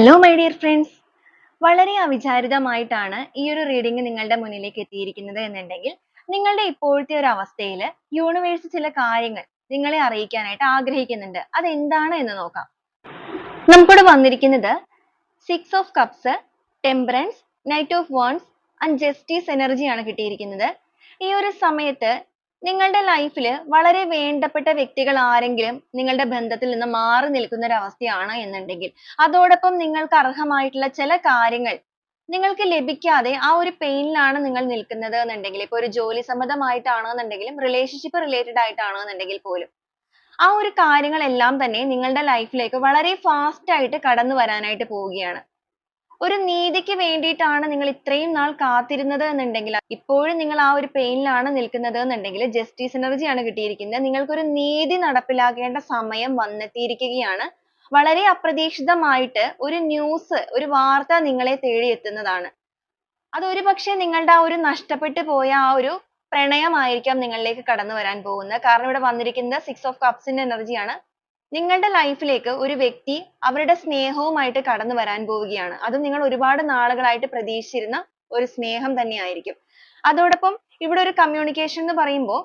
Hello my dear friends വളരെ അവിചാരിതമായിട്ടാണ് ഈ ഒരു റീഡിംഗ് നിങ്ങളുടെ മുന്നിലേക്ക് എത്തിയിരിക്കുന്നത് എന്നുണ്ടെങ്കിൽ നിങ്ങളുടെ ഇപ്പോഴത്തെ ഒരു അവസ്ഥയിൽ യൂണിവേഴ്സ് ചില കാര്യങ്ങൾ നിങ്ങളെ അറിയിക്കാനായിട്ട് ആഗ്രഹിക്കുന്നുണ്ട്. അതെന്താണ് എന്ന് നോക്കാം. നമുക്കിവിടെ വന്നിരിക്കുന്നത് six of cups temperance knight of wands and justice എനർജിയാണ് കിട്ടിയിരിക്കുന്നത്. ഈ ഒരു സമയത്ത് നിങ്ങളുടെ ലൈഫിൽ വളരെ വേണ്ടപ്പെട്ട വ്യക്തികൾ ആരെങ്കിലും നിങ്ങളുടെ ബന്ധത്തിൽ നിന്ന് മാറി നിൽക്കുന്ന ഒരു അവസ്ഥയാണ് എന്നുണ്ടെങ്കിൽ അതോടൊപ്പം നിങ്ങൾക്ക് അർഹമായിട്ടുള്ള ചില കാര്യങ്ങൾ നിങ്ങൾക്ക് ലഭിക്കാതെ ആ ഒരു പെയിനിലാണ് നിങ്ങൾ നിൽക്കുന്നത് എന്നുണ്ടെങ്കിൽ ഇപ്പൊ ഒരു ജോലി സംബന്ധമായിട്ടാണെന്നുണ്ടെങ്കിലും റിലേഷൻഷിപ്പ് റിലേറ്റഡ് ആയിട്ടാണെന്നുണ്ടെങ്കിൽ പോലും ആ ഒരു കാര്യങ്ങളെല്ലാം തന്നെ നിങ്ങളുടെ ലൈഫിലേക്ക് വളരെ ഫാസ്റ്റ് ആയിട്ട് കടന്നു വരാനായിട്ട് പോവുകയാണ്. ഒരു നീതിക്ക് വേണ്ടിയിട്ടാണ് നിങ്ങൾ ഇത്രയും നാൾ കാത്തിരുന്നത് എന്നുണ്ടെങ്കിൽ ഇപ്പോഴും നിങ്ങൾ ആ ഒരു പെയിനിലാണ് നിൽക്കുന്നത് എന്നുണ്ടെങ്കിൽ ജസ്റ്റിസ് എനർജി ആണ് കിട്ടിയിരിക്കുന്നത്. നിങ്ങൾക്കൊരു നീതി നടപ്പിലാക്കേണ്ട സമയം വന്നെത്തിയിരിക്കുകയാണ്. വളരെ അപ്രതീക്ഷിതമായിട്ട് ഒരു ന്യൂസ് ഒരു വാർത്ത നിങ്ങളെ തേടി എത്തുന്നതാണ് അത് ഒരു പക്ഷേ നിങ്ങളുടെ ആ ഒരു നഷ്ടപ്പെട്ടു പോയ ആ ഒരു പ്രണയമായിരിക്കാം നിങ്ങളിലേക്ക് കടന്നു വരാൻ പോകുന്നത്. കാരണം ഇവിടെ വന്നിരിക്കുന്നത് സിക്സ് ഓഫ് കപ്സിന്റെ എനർജിയാണ് നിങ്ങളുടെ ലൈഫിലേക്ക് ഒരു വ്യക്തി അവരുടെ സ്നേഹവുമായിട്ട് കടന്നു വരാൻ പോവുകയാണ്. അതും നിങ്ങൾ ഒരുപാട് നാളുകളായിട്ട് പ്രതീക്ഷിച്ചിരുന്ന ഒരു സ്നേഹം തന്നെ ആയിരിക്കും. അതോടൊപ്പം ഇവിടെ ഒരു communication എന്ന് പറയുമ്പോൾ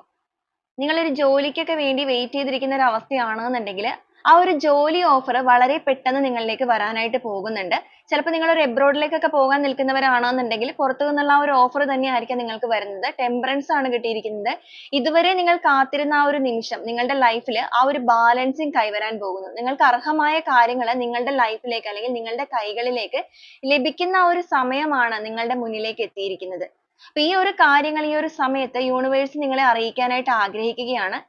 നിങ്ങൾ ഒരു ജോലിക്കൊക്കെ വേണ്ടി wait ചെയ്തിരിക്കുന്ന ഒരു അവസ്ഥയാണെന്നുണ്ടെങ്കിൽ ആ ഒരു ജോലി ഓഫർ വളരെ പെട്ടെന്ന് നിങ്ങളിലേക്ക് വരാനായിട്ട് പോകുന്നുണ്ട്. ചിലപ്പോൾ നിങ്ങൾ ഒരു abroad ലേക്കൊക്കെ പോകാൻ നിൽക്കുന്നവരാണെന്നുണ്ടെങ്കിൽ പുറത്തു നിന്നുള്ള ആ ഒരു offer തന്നെയായിരിക്കാം നിങ്ങൾക്ക് വരുന്നത്. Temperance ആണ് കിട്ടിയിരിക്കുന്നത്. ഇതുവരെ നിങ്ങൾ കാത്തിരുന്ന ആ ഒരു നിമിഷം നിങ്ങളുടെ ലൈഫിൽ ആ ഒരു ബാലൻസിങ് കൈവരാൻ പോകുന്നു. നിങ്ങൾക്ക് അർഹമായ കാര്യങ്ങൾ നിങ്ങളുടെ life ലേക്ക് അല്ലെങ്കിൽ നിങ്ങളുടെ കൈകളിലേക്ക് ലഭിക്കുന്ന ആ ഒരു സമയമാണ് നിങ്ങളുടെ മുന്നിലേക്ക് എത്തിയിരിക്കുന്നത്. അപ്പൊ ഈ ഒരു കാര്യങ്ങൾ ഈ ഒരു സമയത്ത് യൂണിവേഴ്സ് നിങ്ങളെ അറിയിക്കാനായിട്ട് ആഗ്രഹിക്കുകയാണ്.